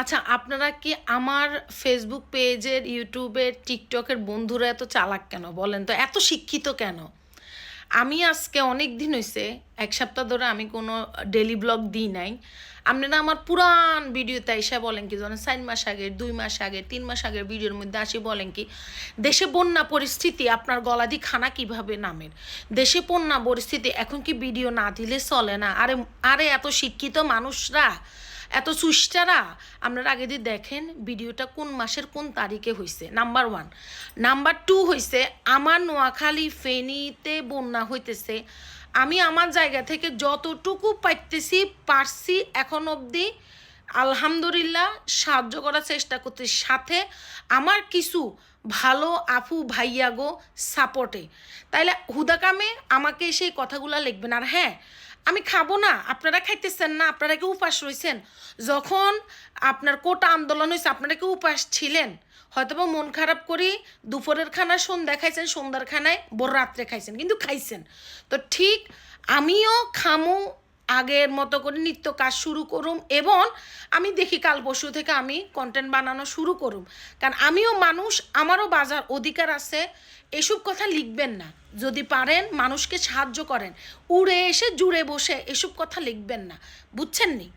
আচ্ছা আপনারা কি আমার ফেসবুক পেজের ইউটিউবের টিকটকের বন্ধুরা এত চালাক কেন? বলেন তো, এত শিক্ষিত কেন? আমি আজকে অনেক দিন হয়েছে এক সপ্তাহ ধরে আমি কোনো ডেলি ব্লগ দিই নাই। আপনারা আমার পুরান ভিডিওতে এসে বলেন কি ধরেন চার মাস আগে, দুই মাস আগে, তিন মাস আগের ভিডিওর মধ্যে আসি বলেন কি, দেশে বন্যা পরিস্থিতি, আপনার গলাদি খানা কীভাবে নামের? দেশে বন্যা পরিস্থিতি, এখন কি ভিডিও না দিলে চলে না? আরে আরে এত শিক্ষিত মানুষরা এত সুষ্টারা আপনারা আগে দিয়ে দেখেন ভিডিওটা কোন মাসের কোন তারিখে হয়েছে নাম্বার ওয়ান নাম্বার টু হয়েছে আমার নোয়াখালী ফেনীতে বন্যা হইতেছে। আমি আমার জায়গা থেকে যতটুকু পাইতেছি, পারছি এখন অবধি আলহামদুলিল্লাহ সাহায্য করার চেষ্টা করতে সাথে আমার কিছু ভালো আফু ভাইয়া গো সাপোর্টে তাইলে হুদাকামে আমাকে সেই কথাগুলো লিখবেন। আর হ্যাঁ আমি খাব না, আপনারা খাইতেছেন না, আপনারা কি উপাস রয়েছেন যখন আপনার কোটা আন্দোলন হয়েছে আপনারা কি উপাস ছিলেন? হয়তো বা মন খারাপ করি দুপুরের খানা, সন্ধ্যা খাইছেন, সন্ধ্যার খানায় বড় রাত্রে খাইছেন, কিন্তু খাইছেন। তো ঠিক আমিও খামু আগের মতো করে নিত্য কাজ শুরু করুম এবং আমি দেখি কাল পরশু থেকে আমি কন্টেন্ট বানানো শুরু করুম। কারণ আমিও মানুষ, আমারও বাজার অধিকার আছে, এসব কথা লিখবেন না। যদি পারেন, মানুষকে সাহায্য করেন। উড়ে এসে, জুড়ে বসে এসব কথা লিখবেন না। বুঝছেন নি?